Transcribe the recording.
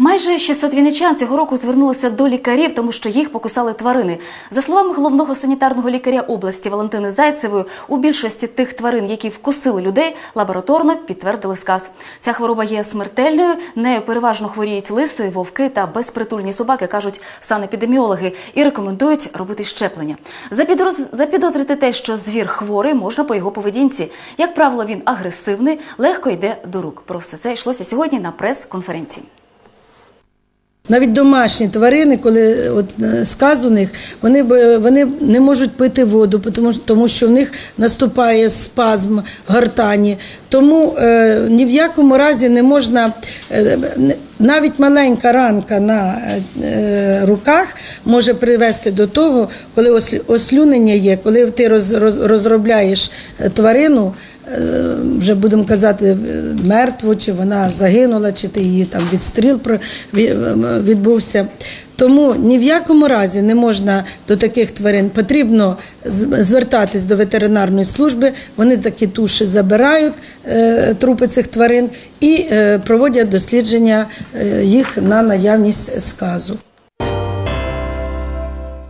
Майже 600 вінничан цього року звернулися до лікарів, тому що їх покусали тварини. За словами головного санітарного лікаря області Валентини Зайцевої, у більшості тих тварин, які вкусили людей, лабораторно підтвердили сказ. Ця хвороба є смертельною. Нею переважно хворіють лиси, вовки та безпритульні собаки, кажуть санепідеміологи, і рекомендують робити щеплення. Запідроз- Запідозрити те, що звір хворий, можна по його поведінці. Як правило, він агресивний, легко йде до рук. Про все це йшлося сьогодні на прес-конференції. Навіть домашні тварини, коли от е, сказ у них, вони б- вони не можуть пити воду, тому, тому що в них наступає спазм гортані. Тому е, ні в якому разі не можна е, навіть маленька ранка на е, руках може привести до того, коли ослю- ослюнення є, коли ти роз, роз, розробляєш е, тварину. Е, Вже будемо казати е, мертву, чи вона загинула, чи ти її там відстріл ві- відбувся. Тому ні в якому разі не можна до таких тварин. Потрібно звертатись до ветеринарної служби. Вони такі туші забирають е, трупи цих тварин і е, проводять дослідження е, їх на наявність сказу.